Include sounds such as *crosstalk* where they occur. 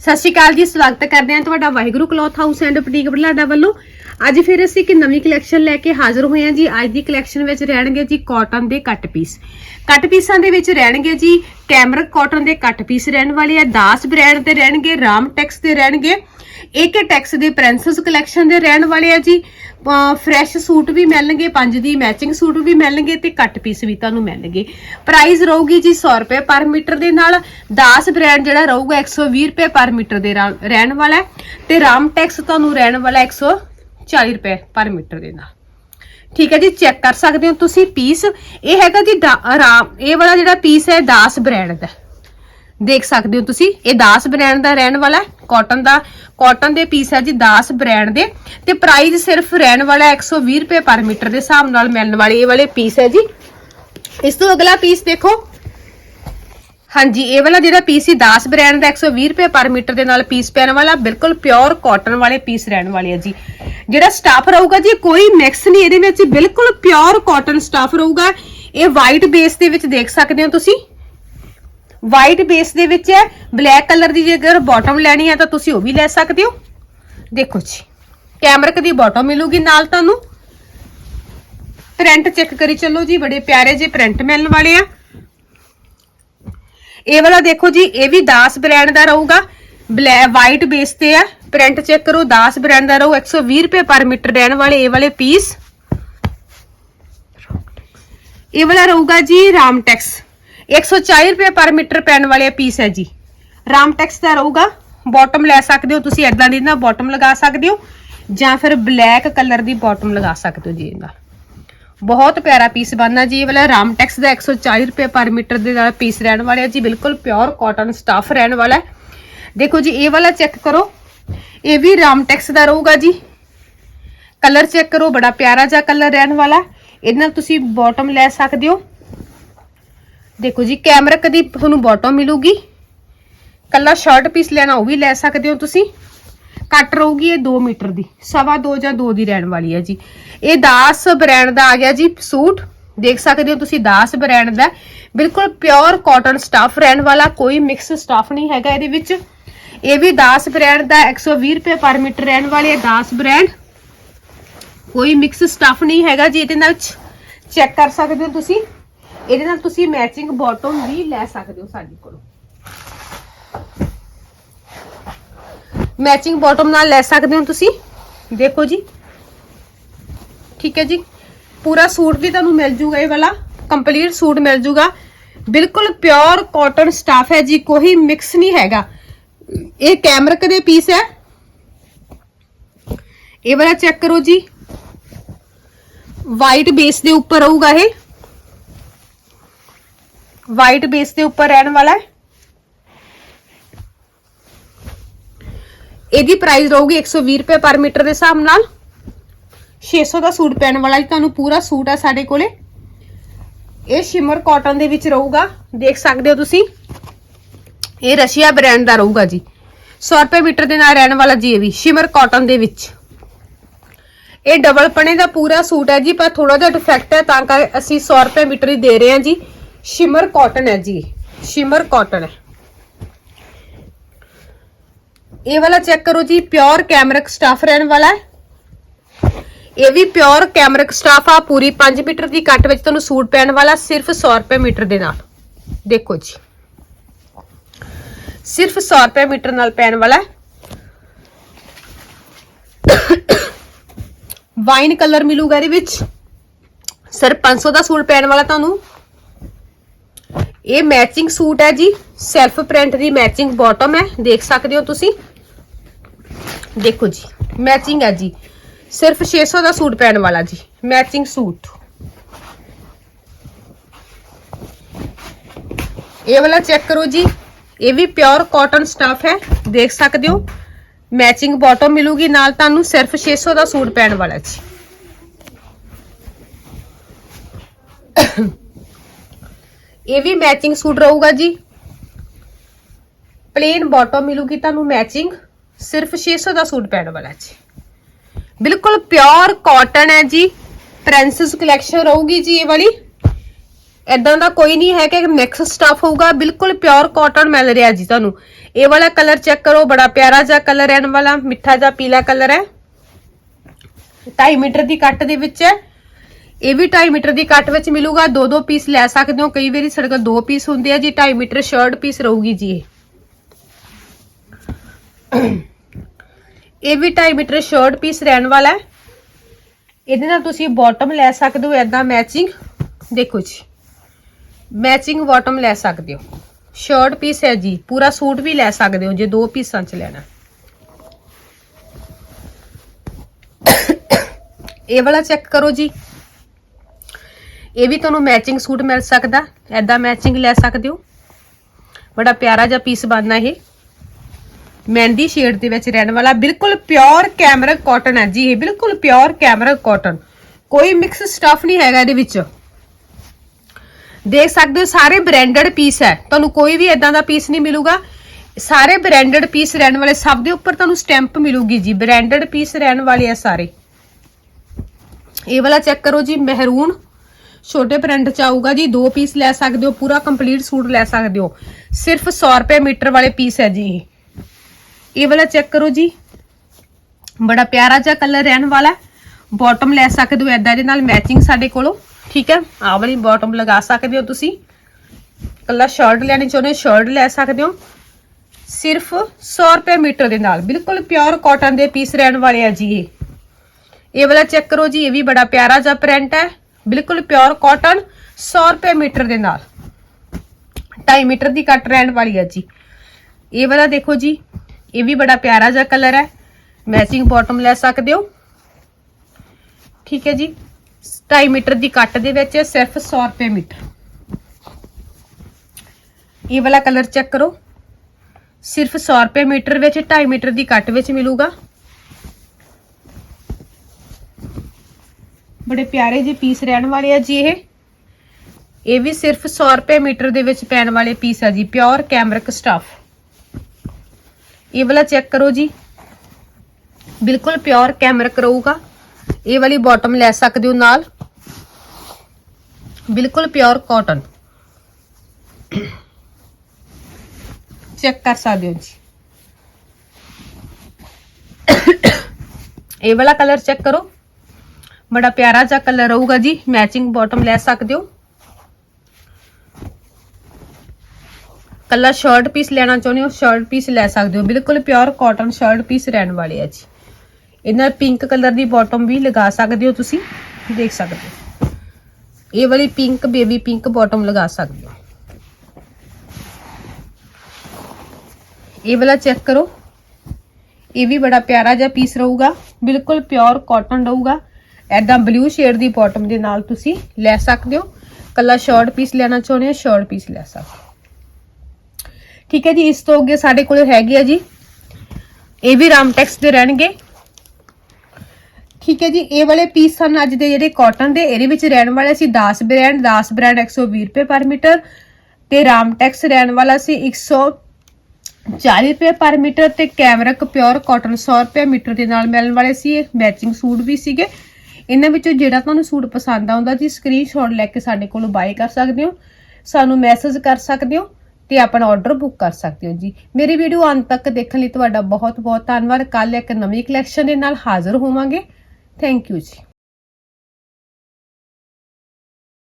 ਸਤਿ ਸ਼੍ਰੀ ਅਕਾਲ ਜੀ, ਸਵਾਗਤ ਕਰਦੇ ਹਾਂ ਤੁਹਾਡਾ Waheguru cloth house and boutique Balada ਵੱਲੋਂ। ਅੱਜ ਫਿਰ ਅਸੀਂ ਇੱਕ ਨਵੀਂ ਕਲੈਕਸ਼ਨ ਲੈ ਕੇ ਹਾਜ਼ਰ ਹੋਏ ਹਾਂ ਜੀ। ਅੱਜ ਦੀ ਕਲੈਕਸ਼ਨ ਵਿੱਚ ਰਹਿਣਗੇ ਜੀ ਕਾਟਨ ਦੇ ਕੱਟ ਪੀਸ ਕੱਟ ਪੀਸਾਂ ਦੇ ਵਿੱਚ ਰਹਿਣਗੇ ਜੀ ਕੈਮਰਕ ਕਾਟਨ ਦੇ ਕੱਟ ਪੀਸ ਰਹਿਣ ਵਾਲੇ ਆ, ਦਾਸ ਬ੍ਰਾਂਡ ਦੇ ਰਹਿਣਗੇ, ਰਾਮ ਟੈਕਸ ਦੇ ਰਹਿਣਗੇ। ਏਕੇ ਟੈਕਸ ਦੇ ਪ੍ਰਿੰਸਸ ਕਲੈਕਸ਼ਨ ਦੇ ਰਹਿਣ ਵਾਲੇ ਆ ਜੀ। ਫਰੈਸ਼ ਸੂਟ ਵੀ ਮਿਲਣਗੇ, ਪੰਜ ਦੀ ਮੈਚਿੰਗ ਸੂਟ ਵੀ ਮਿਲਣਗੇ ਤੇ ਕੱਟ ਪੀਸ ਵੀ ਤੁਹਾਨੂੰ ਮਿਲਣਗੇ। ਪ੍ਰਾਈਸ ਰਹੂਗੀ ਜੀ 100 ਰੁਪਏ ਪਰ ਮੀਟਰ ਦੇ ਨਾਲ। 10 ਬ੍ਰਾਂਡ ਜਿਹੜਾ ਰਹੂਗਾ 120 ਰੁਪਏ ਪਰ ਮੀਟਰ ਦੇ ਰਹਿਣ ਵਾਲਾ ਹੈ। ਤੇ ਰਾਮ ਟੈਕਸ ਤੁਹਾਨੂੰ ਰਹਿਣ ਵਾਲਾ 140 ਰੁਪਏ ਪਰ ਮੀਟਰ ਦੇ ਨਾਲ। ਠੀਕ ਹੈ ਜੀ ਚੈੱਕ ਕਰ ਸਕਦੇ ਹੋ ਤੁਸੀਂ ਪੀਸ ਇਹ ਹੈਗਾ ਜੀ ਦਾ- ਰਾਮ ਇਹ ਵਾਲਾ ਜਿਹੜਾ ਪੀਸ ਹੈ 10 ਬ੍ਰਾਂਡ ਦਾ। ਦੇਖ ਸਕਦੇ ਹੋ ਤੁਸੀਂ, ਇਹ ਦਾਸ ਬ੍ਰਾਂਡ ਦਾ ਰਹਿਣ ਵਾਲਾ ਕਾਟਨ ਦਾ ਕਾਟਨ ਦੇ ਪੀਸ ਹੈ ਜੀ ਦਾਸ ਬ੍ਰਾਂਡ ਦੇ, ਤੇ ਪ੍ਰਾਈਸ ਸਿਰਫ ਰਹਿਣ ਵਾਲਾ ਹੈ 120 ਰੁਪਏ ਪਰ ਮੀਟਰ ਦੇ ਹਿਸਾਬ ਨਾਲ ਮਿਲਣ ਵਾਲੇ ਇਹ ਵਾਲੇ ਪੀਸ ਹੈ ਜੀ। ਇਸ ਤੋਂ ਅਗਲਾ ਪੀਸ ਦੇਖੋ। ਹਾਂਜੀ, ਇਹ ਵਾਲਾ ਜਿਹੜਾ ਪੀਸ ਸੀ 10 ਬ੍ਰਾਂਡ ਦਾ 120 ਰੁਪਏ ਪਰ ਮੀਟਰ ਦੇ ਨਾਲ ਪੀਸ ਪੈਣ ਵਾਲਾ, ਬਿਲਕੁਲ ਪਿਓਰ ਕਾਟਨ ਵਾਲੇ ਪੀਸ ਰਹਿਣ ਵਾਲੇ ਆ ਜੀ। ਜਿਹੜਾ ਸਟਾਫ ਰਹੂਗਾ ਜੀ ਕੋਈ ਮਿਕਸ ਨਹੀਂ, ਇਹਦੇ ਵਿੱਚ ਬਿਲਕੁਲ ਪਿਓਰ ਕਾਟਨ ਸਟਾਫ ਰਹੂਗਾ। ਇਹ ਵਾਈਟ ਬੇਸ ਦੇ ਵਿੱਚ ਦੇਖ ਸਕਦੇ ਹੋ ਤੁਸੀਂ। ਵਾਈਟ ਬੇਸ ਦੇ ਵਿੱਚ ਹੈ। ਬਲੈਕ ਕਲਰ ਦੀ ਜੇਕਰ ਬਾਟਮ ਲੈਣੀ ਹੈ ਤਾਂ ਤੁਸੀਂ ਉਹ ਵੀ ਲੈ ਸਕਦੇ ਹੋ। ਦੇਖੋ ਜੀ ਕੈਮਰਕ ਦੀ ਬਾਟਮ ਮਿਲੂਗੀ ਨਾਲ ਤੁਹਾਨੂੰ। ਪ੍ਰਿੰਟ ਚੈੱਕ ਕਰੀ ਚੱਲੋ ਜੀ, ਬੜੇ ਪਿਆਰੇ ਜੇ ਪ੍ਰਿੰਟ ਮਿਲਣ ਵਾਲੇ ਆ। ਇਹ ਵਾਲਾ ਦੇਖੋ ਜੀ, ਇਹ ਵੀ ਦਾਸ ਬ੍ਰਾਂਡ ਦਾ ਰਹੂਗਾ। ਬਲੈਕ ਵਾਈਟ ਬੇਸ ਤੇ ਆ। ਪ੍ਰਿੰਟ ਚੈੱਕ ਕਰੋ, ਦਾਸ ਬ੍ਰਾਂਡ ਦਾ ਰਹੂ। 120 ਰੁਪਏ ਪਰ ਮੀਟਰ ਰਹਿਣ ਵਾਲੇ ਇਹ ਵਾਲੇ ਪੀਸ ਇਹ ਵਾਲਾ ਰਹੂਗਾ ਜੀ ਰਾਮਟੈਕਸ 140 ਰੁਪਏ ਪਰ ਮੀਟਰ ਪੈਣ ਵਾਲੇ ਪੀਸ ਹੈ ਜੀ। ਰਾਮ ਟੈਕਸ ਦਾ ਰਹੂਗਾ। ਬਾਟਮ ਲੈ ਸਕਦੇ ਹੋ ਤੁਸੀਂ ਐਦਾਂ ਦੀ ਨਾ ਬਾਟਮ ਲਗਾ ਸਕਦੇ ਹੋ। ਜਾਂ ਫਿਰ ਬਲੈਕ ਕਲਰ ਦੀ ਬਾਟਮ ਲਗਾ ਸਕਦੇ ਹੋ ਜੀ ਇਹਦਾ। ਬਹੁਤ ਪਿਆਰਾ ਪੀਸ ਬਣਨਾ ਜੀ ਇਹ ਵਾਲਾ। ਰਾਮ ਟੈਕਸ ਦਾ 140 ਰੁਪਏ ਪਰ ਮੀਟਰ ਦੇ ਨਾਲ ਪੀਸ ਰਹਿਣ ਵਾਲਾ ਹੈ ਜੀ। ਬਿਲਕੁਲ ਪਿਓਰ ਕਾਟਨ ਸਟਾਫ ਰਹਿਣ ਵਾਲਾ ਦੇਖੋ ਜੀ, ਇਹ ਵਾਲਾ ਚੈੱਕ ਕਰੋ। ਇਹ ਵੀ ਰਾਮ ਟੈਕਸ ਦਾ ਰਹੂਗਾ ਜੀ। ਕਲਰ ਚੈੱਕ ਕਰੋ, ਬੜਾ ਪਿਆਰਾ ਜਿਹਾ ਕਲਰ ਰਹਿਣ ਵਾਲਾ। ਇਹਨਾਂ ਤੁਸੀਂ ਬਾਟਮ ਲੈ ਸਕਦੇ ਹੋ। ਦੇਖੋ ਜੀ ਕੈਮਰਿਕ ਦੀ ਤੁਹਾਨੂੰ ਬਾਟਮ ਮਿਲੂਗੀ। ਕੱਲਾ ਸ਼ਰਟ ਪੀਸ ਲੈਣਾ, ਉਹ ਵੀ ਲੈ ਸਕਦੇ ਹੋ ਤੁਸੀਂ। ਕੱਟ ਰਹੂਗੀ ਇਹ 2 ਮੀਟਰ ਦੀ, ਸਵਾ 2 ਜਾਂ 2 ਦੀ ਰਹਿਣ ਵਾਲੀ ਹੈ ਜੀ। ਇਹ ਦਾਸ ਬ੍ਰਾਂਡ ਦਾ ਆ ਗਿਆ ਜੀ ਸੂਟ। ਦੇਖ ਸਕਦੇ ਹੋ ਤੁਸੀਂ, ਦਾਸ ਬ੍ਰਾਂਡ ਦਾ ਬਿਲਕੁਲ ਪਿਓਰ ਕਾਟਨ ਸਟਾਫ ਰਹਿਣ ਵਾਲਾ, ਕੋਈ ਮਿਕਸ ਸਟਾਫ ਨਹੀਂ ਹੈਗਾ ਇਹਦੇ ਵਿੱਚ। ਇਹ ਵੀ ਦਾਸ ਬ੍ਰਾਂਡ ਦਾ 120 ਰੁਪਏ ਪਰ ਮੀਟਰ ਰਹਿਣ ਵਾਲੇ 10 ਬ੍ਰਾਂਡ ਕੋਈ ਮਿਕਸ ਸਟਾਫ ਨਹੀਂ ਹੈਗਾ ਜੀ ਇਹਦੇ ਨਾਲ। ਚੈੱਕ ਕਰ ਸਕਦੇ ਹੋ ਤੁਸੀਂ। ਇਹਦੇ ਨਾਲ ਤੁਸੀਂ ਮੈਚਿੰਗ ਬਾਟਮ ਵੀ ਲੈ ਸਕਦੇ ਹੋ ਸਾਡੇ ਕੋਲੋਂ। ਮੈਚਿੰਗ ਬਾਟਮ ਨਾਲ ਲੈ ਸਕਦੇ ਹੋ ਤੁਸੀਂ? ਦੇਖੋ ਜੀ। ਠੀਕ ਹੈ ਜੀ। ਪੂਰਾ ਸੂਟ ਵੀ ਤੁਹਾਨੂੰ ਮਿਲ ਜੂਗਾ ਇਹ ਵਾਲਾ। ਕੰਪਲੀਟ ਸੂਟ ਮਿਲ ਜੂਗਾ। ਬਿਲਕੁਲ ਪਿਓਰ ਕਾਟਨ ਸਟਾਫ ਹੈ ਜੀ, ਕੋਈ ਮਿਕਸ ਨਹੀਂ ਹੈਗਾ। ਇਹ ਕੈਮਰਕ ਦੇ ਪੀਸ ਹੈ? ਇਹ ਵਾਲਾ ਚੈੱਕ ਕਰੋ ਜੀ। ਵਾਈਟ ਬੇਸ ਦੇ ਉੱਪਰ ਰਹੂਗਾ ਇਹ। ਵਾਈਟ ਬੇਸ ਦੇ ਉੱਪਰ ਰਹਿਣ ਵਾਲਾ ਹੈ? ਇਹਦੀ ਪ੍ਰਾਈਸ ਰਹੂਗੀ 120 ਰੁਪਏ ਪਰ ਮੀਟਰ ਦੇ ਹਿਸਾਬ ਨਾਲ। 600 ਦਾ ਸੂਟ ਪੈਣ ਵਾਲਾ ਜੀ ਤੁਹਾਨੂੰ ਪੂਰਾ ਸੂਟ ਹੈ ਸਾਡੇ ਕੋਲੇ। ਇਹ ਸ਼ਿਮਰ ਕਾਟਨ ਦੇ ਵਿੱਚ ਰਹੂਗਾ। ਦੇਖ ਸਕਦੇ ਹੋ ਤੁਸੀਂ? ਇਹ ਰਸ਼ੀਆ ਬ੍ਰਾਂਡ ਦਾ ਰਹੂਗਾ ਜੀ। 100 ਰੁਪਏ ਮੀਟਰ ਦੇ ਨਾਲ ਰਹਿਣ ਵਾਲਾ ਜੀ ਇਹ ਵੀ ਸ਼ਿਮਰ ਕਾਟਨ ਦੇ ਵਿੱਚ। ਇਹ ਡਬਲ ਪਣੇ ਦਾ ਪੂਰਾ ਸੂਟ ਹੈ ਜੀ, ਪਰ ਥੋੜਾ ਜਿਹਾ ਡਿਫੈਕਟ ਹੈ, ਤਾਂ ਕਰ ਅਸੀਂ 100 ਰੁਪਏ ਮੀਟਰ ਹੀ ਦੇ ਰਹੇ ਹਾਂ ਜੀ। ਸ਼ਿਮਰ ਕਾਟਨ ਹੈ ਜੀ, ਸ਼ਿਮਰ ਕਾਟਨ ਹੈ। ਇਹ ਵਾਲਾ ਚੈੱਕ ਕਰੋ ਜੀ ਪਿਓਰ ਕੈਮਰਕ ਸਟਾਫ ਰਹਿਣ ਵਾਲਾ ਹੈ। ਇਹ ਵੀ ਪਿਓਰ ਕੈਮਰਕ ਸਟਾਫ ਆ, ਪੂਰੀ 5 ਮੀਟਰ ਦੀ ਕੱਟ ਵਿੱਚ ਤੁਹਾਨੂੰ ਸੂਟ ਪੈਣ ਵਾਲਾ, ਸਿਰਫ 100 ਰੁਪਏ ਮੀਟਰ ਦੇ ਨਾਲ। ਦੇਖੋ ਜੀ। ਸਿਰਫ 100 ਰੁਪਏ ਮੀਟਰ ਨਾਲ ਪੈਣ ਵਾਲਾ ਵਾਈਨ ਕਲਰ *coughs* ਮਿਲੂਗਾ ਇਹਦੇ ਵਿੱਚ। ਸਿਰਫ 500 ਦਾ ਸੂਟ ਪੈਣ ਵਾਲਾ ਤੁਹਾਨੂੰ। ਇਹ ਮੈਚਿੰਗ ਸੂਟ ਹੈ ਜੀ। ਸੈਲਫ ਪ੍ਰਿੰਟ ਦੀ ਮੈਚਿੰਗ ਬਾਟਮ ਹੈ। ਦੇਖ ਸਕਦੇ ਹੋ ਤੁਸੀਂ। ਦੇਖੋ ਜੀ ਮੈਚਿੰਗ ਹੈ ਜੀ। ਸਿਰਫ 600 ਦਾ ਸੂਟ ਪੈਣ ਵਾਲਾ ਜੀ। ਮੈਚਿੰਗ ਸੂਟ ਇਹ ਵਾਲਾ ਚੈੱਕ ਕਰੋ ਜੀ। ਇਹ ਵੀ ਪਿਓਰ ਕਾਟਨ ਸਟਫ ਹੈ। ਦੇਖ ਸਕਦੇ ਹੋ। ਮੈਚਿੰਗ ਬਾਟਮ ਮਿਲੂਗੀ ਨਾਲ ਤੁਹਾਨੂੰ ਸਿਰਫ 600 ਦਾ ਸੂਟ ਪੈਣ ਵਾਲਾ ਜੀ। ਇਹ ਵੀ ਮੈਚਿੰਗ ਸੂਟ ਰਹੂਗਾ ਜੀ। ਪਲੇਨ ਬਾਟਮ ਮਿਲੂਗੀ ਤੁਹਾਨੂੰ ਮੈਚਿੰਗ ਸਿਰਫ 600 ਦਾ ਸੂਟ ਪੈਣ ਵਾਲਾ ਜੀ। ਬਿਲਕੁਲ ਪਿਓਰ ਕਾਟਨ ਹੈ ਜੀ ਪ੍ਰਿੰਸਸ ਕਲੈਕਸ਼ਨ ਰਹੂਗੀ ਜੀ ਇਹ ਵਾਲੀ। ਇਦਾਂ ਦਾ ਕੋਈ ਨਹੀਂ ਹੈ ਕਿ ਮਿਕਸ ਸਟਫ ਹੋਊਗਾ, ਬਿਲਕੁਲ ਪਿਓਰ ਕਾਟਨ ਮਿਲ ਰਿਹਾ ਜੀ ਤੁਹਾਨੂੰ। ਇਹ ਵਾਲਾ ਕਲਰ ਚੈੱਕ ਕਰੋ, ਬੜਾ ਪਿਆਰਾ ਜਿਹਾ ਕਲਰ ਐਨ ਵਾਲਾ, ਮਿੱਠਾ ਜਿਹਾ ਪੀਲਾ ਕਲਰ ਹੈ। 2.5 ਮੀਟਰ ਦੀ ਕੱਟ ਦੇ ਵਿੱਚ ਹੈ। ਇਹ ਵੀ 2.5 ਮੀਟਰ ਦੀ ਕੱਟ ਵਿੱਚ ਮਿਲੂਗਾ। ਦੋ ਦੋ ਪੀਸ ਲੈ ਸਕਦੇ ਹੋ। ਕਈ ਵਾਰੀ ਸਾਡੇ ਕੋਲ ਦੋ ਪੀਸ ਹੁੰਦੇ ਆ ਜੀ। 2.5 ਮੀਟਰ ਸ਼ਰਟ ਪੀਸ ਰਹੂਗੀ ਜੀ ਇਹ। ਇਹ ਵੀ 2.5 ਮੀਟਰ ਸ਼ਰਟ ਪੀਸ ਰਹਿਣ ਵਾਲਾ ਹੈ। ਇਹਦੇ ਨਾਲ ਤੁਸੀਂ ਬਾਟਮ ਲੈ ਸਕਦੇ ਹੋ। ਐਦਾਂ ਮੈਚਿੰਗ ਦੇਖੋ ਜੀ। ਮੈਚਿੰਗ ਬਾਟਮ ਲੈ ਸਕਦੇ ਹੋ। ਸ਼ਰਟ ਪੀਸ ਹੈ ਜੀ। ਪੂਰਾ ਸੂਟ ਵੀ ਲੈ ਸਕਦੇ ਹੋ, ਜੇ ਦੋ ਪੀਸਾਂ ਚ ਲੈਣਾ। ਇਹ ਵਾਲਾ ਚੈੱਕ ਕਰੋ ਜੀ। ਇਹ ਵੀ ਤੁਹਾਨੂੰ ਮੈਚਿੰਗ ਸੂਟ ਮਿਲ ਸਕਦਾ ਐਦਾਂ ਮੈਚਿੰਗ ਲੈ ਸਕਦੇ ਹੋ। ਬੜਾ ਪਿਆਰਾ ਜਿਹਾ ਪੀਸ ਬਣਨਾ ਇਹ। ਮਹਿੰਦੀ ਸ਼ੇਡ ਦੇ ਵਿੱਚ ਰਹਿਣ ਵਾਲਾ, ਬਿਲਕੁਲ ਪਿਓਰ ਕੈਮਰਿਕ ਕਾਟਨ ਹੈ ਜੀ ਇਹ, ਬਿਲਕੁਲ ਪਿਓਰ ਕੈਮਰਿਕ ਕਾਟਨ ਕੋਈ ਮਿਕਸ ਸਟਫ ਨਹੀਂ ਹੈਗਾ ਇਹਦੇ ਵਿੱਚ। ਦੇਖ ਸਕਦੇ ਹੋ, ਸਾਰੇ ਬ੍ਰਾਂਡਡ ਪੀਸ ਹੈ। ਤੁਹਾਨੂੰ ਕੋਈ ਵੀ ਇਦਾਂ ਦਾ ਪੀਸ ਨਹੀਂ ਮਿਲੂਗਾ। ਸਾਰੇ ਬ੍ਰਾਂਡਡ ਪੀਸ ਰਹਿਣ ਵਾਲੇ, ਸਭ ਦੇ ਉੱਪਰ ਤੁਹਾਨੂੰ ਸਟੈਂਪ ਮਿਲੂਗੀ ਜੀ। ਬ੍ਰਾਂਡਡ ਪੀਸ ਰਹਿਣ ਵਾਲੇ ਆ ਸਾਰੇ। ਇਹ ਵਾਲਾ ਚੈੱਕ ਕਰੋ ਜੀ, ਮਹਿਰੂਨ। ਛੋਟੇ ਪ੍ਰਿੰਟ ਚ ਆਊਗਾ ਜੀ, ਦੋ ਪੀਸ ਲੈ ਸਕਦੇ ਹੋ, ਪੂਰਾ ਕੰਪਲੀਟ ਸੂਟ ਲੈ ਸਕਦੇ ਹੋ। ਸਿਰਫ 100 ਰੁਪਏ ਮੀਟਰ ਵਾਲੇ ਪੀਸ ਹੈ ਜੀ ਇਹ। ਵਾਲਾ ਚੈੱਕ ਕਰੋ ਜੀ। ਬੜਾ ਪਿਆਰਾ ਜਿਹਾ ਕਲਰ ਰਹਿਣ ਵਾਲਾ ਬਾਟਮ ਲੈ ਸਕਦੇ ਹੋ ਐਦਾਂ ਦੇ ਨਾਲ ਮੈਚਿੰਗ ਸਾਡੇ ਕੋਲੋਂ, ਠੀਕ ਹੈ? ਆਹ ਵਾਲੀ ਬਾਟਮ ਲਗਾ ਸਕਦੇ ਹੋ ਤੁਸੀਂ। ਕੱਲਾ ਸ਼ਰਟ ਲੈਣੀ ਚਾਹੁੰਦੇ ਹੋ ਸ਼ਰਟ ਲੈ ਸਕਦੇ ਹੋ। ਸਿਰਫ 100 ਰੁਪਏ ਮੀਟਰ ਦੇ ਨਾਲ, ਬਿਲਕੁਲ ਪਿਓਰ ਕਾਟਨ ਦੇ ਪੀਸ ਰਹਿਣ ਵਾਲੇ ਆ ਜੀ ਇਹ। ਇਹ ਵਾਲਾ ਚੈੱਕ ਕਰੋ ਜੀ, ਇਹ ਵੀ ਬੜਾ ਪਿਆਰਾ ਜਿਹਾ ਪ੍ਰਿੰਟ ਹੈ। ਬਿਲਕੁਲ ਪਿਓਰ ਕਾਟਨ 100 ਰੁਪਏ ਮੀਟਰ ਦੇ ਨਾਲ। 2.5 ਮੀਟਰ ਦੀ ਕੱਟ ਰਹਿਣ ਵਾਲੀ ਹੈ ਜੀ। ਇਹ ਵਾਲਾ ਦੇਖੋ ਜੀ, ਇਹ ਵੀ ਬੜਾ ਪਿਆਰਾ ਜਿਹਾ ਕਲਰ ਹੈ। ਮੈਚਿੰਗ ਬਾਟਮ ਲੈ ਸਕਦੇ ਹੋ। ਠੀਕ ਹੈ ਜੀ 2.5 ਮੀਟਰ ਦੀ ਕੱਟ ਦੇ ਵਿੱਚ ਸਿਰਫ 100 ਰੁਪਏ ਮੀਟਰ। ਇਹ ਵਾਲਾ ਕਲਰ ਚੈੱਕ ਕਰੋ। ਸਿਰਫ 100 ਰੁਪਏ ਮੀਟਰ ਵਿੱਚ 2.5 ਮੀਟਰ ਦੀ ਕੱਟ ਵਿੱਚ ਮਿਲੂਗਾ। ਬੜੇ ਪਿਆਰੇ ਜਿਹੇ ਪੀਸ ਰਹਿਣ ਵਾਲੇ ਆ ਜੀ ਇਹ। ਇਹ ਵੀ ਸਿਰਫ 100 ਰੁਪਏ ਮੀਟਰ ਦੇ ਵਿੱਚ ਪੈਣ ਵਾਲੇ ਪੀਸ ਆ ਜੀ, ਪਿਓਰ ਕੈਮਰਿਕ ਸਟਫ। ਇਹ ਵਾਲਾ ਚੈੱਕ ਕਰੋ ਜੀ। ਬਿਲਕੁਲ ਪਿਓਰ ਕੈਮਰਿਕ ਰਹੂਗਾ। ਇਹ ਵਾਲੀ ਬਾਟਮ ਲੈ ਸਕਦੇ ਹੋ ਨਾਲ। ਬਿਲਕੁਲ ਪਿਓਰ ਕਾਟਨ। ਚੈੱਕ ਕਰ ਸਕਦੇ ਹੋ ਜੀ। ਇਹ ਵਾਲਾ ਕਲਰ ਚੈੱਕ ਕਰੋ। ਬੜਾ ਪਿਆਰਾ ਜਿਹਾ ਕਲਰ ਰਹੂਗਾ ਜੀ। ਮੈਚਿੰਗ ਬਾਟਮ ਲੈ ਸਕਦੇ ਹੋ। ਕੱਲਾ ਸ਼ਰਟ ਪੀਸ ਲੈਣਾ ਚਾਹੁੰਦੇ ਹੋ ਸ਼ਰਟ ਪੀਸ ਲੈ ਸਕਦੇ ਹੋ। ਬਿਲਕੁਲ ਪਿਓਰ ਕਾਟਨ ਸ਼ਰਟ ਪੀਸ ਰਹਿਣ ਵਾਲੇ ਆ ਜੀ। ਇਹਨਾਂ ਪਿੰਕ ਕਲਰ ਦੀ ਬਾਟਮ ਵੀ ਲਗਾ ਸਕਦੇ ਹੋ ਤੁਸੀਂ। ਦੇਖ ਸਕਦੇ ਹੋ। ਇਹ ਵਾਲੀ ਪਿੰਕ ਬੇਬੀ ਪਿੰਕ ਬਾਟਮ ਲਗਾ ਸਕਦੇ ਹੋ। ਇਹ ਵਾਲਾ ਚੈੱਕ ਕਰੋ। ਇਹ ਵੀ ਬੜਾ ਪਿਆਰਾ ਜਿਹਾ ਪੀਸ ਰਹੂਗਾ। ਬਿਲਕੁਲ ਪਿਓਰ ਕਾਟਨ ਰਹੂਗਾ। ਐਦਾਂ ਬਲੂ ਸ਼ੇਡ ਦੀ ਬਾਟਮ ਦੇ ਨਾਲ ਤੁਸੀਂ ਲੈ ਸਕਦੇ ਹੋ। ਕੱਲਾ ਸ਼ਰਟ ਪੀਸ ਲੈਣਾ ਚਾਹੁੰਦੇ ਹੋ ਸ਼ਰਟ ਪੀਸ ਲੈ ਸਕਦੇ ਹੋ। ਠੀਕ ਹੈ ਜੀ, ਇਸ ਤੋਂ ਅੱਗੇ ਸਾਡੇ ਕੋਲ ਹੈਗੇ ਆ ਜੀ। ਇਹ ਵੀ ਰਾਮਟੈਕਸ ਦੇ ਰਹਿਣਗੇ। ਠੀਕ ਹੈ ਜੀ, ਇਹ ਵਾਲੇ ਪੀਸ ਹਨ ਅੱਜ ਦੇ ਜਿਹੜੇ ਕਾਟਨ ਦੇ, ਇਹਦੇ ਵਿੱਚ ਰਹਿਣ ਵਾਲੇ ਸੀ 10 ਬ੍ਰਾਂਡ 10 ਬ੍ਰਾਂਡ 120 ਰੁਪਏ ਪਰ ਮੀਟਰ ਤੇ ਰਾਮਟੈਕਸ ਰਹਿਣ ਵਾਲਾ ਸੀ 140 ਰੁਪਏ ਪਰ ਮੀਟਰ ਤੇ ਕੈਮਰਕ ਪਿਓਰ ਕਾਟਨ 100 ਰੁਪਏ ਮੀਟਰ ਦੇ ਨਾਲ ਮਿਲਣ ਵਾਲੇ ਸੀ। ਇਹ ਮੈਚਿੰਗ ਸੂਟ ਵੀ ਸੀਗੇ। ਇਹਨਾਂ ਵਿੱਚੋਂ ਜਿਹੜਾ ਤੁਹਾਨੂੰ ਸੂਟ ਪਸੰਦ ਆਉਂਦਾ ਜੀ ਸਕਰੀਨਸ਼ਾਟ ਲੈ ਕੇ ਸਾਡੇ ਕੋਲੋਂ ਬਾਏ ਕਰ ਸਕਦੇ ਹੋ। ਸਾਨੂੰ ਮੈਸੇਜ ਕਰ ਸਕਦੇ ਹੋ ਤੇ ਆਪਣਾ ਆਰਡਰ ਬੁੱਕ ਕਰ ਸਕਦੇ ਹੋ ਜੀ। ਮੇਰੀ ਵੀਡੀਓ ਅੰਤ ਤੱਕ ਦੇਖਣ ਲਈ ਤੁਹਾਡਾ ਬਹੁਤ ਬਹੁਤ ਧੰਨਵਾਦ। ਕੱਲ ਇੱਕ ਨਵੀਂ ਕਲੈਕਸ਼ਨ ਦੇ ਨਾਲ ਹਾਜ਼ਰ ਹੋਵਾਂਗੇ। ਥੈਂਕ ਯੂ ਜੀ।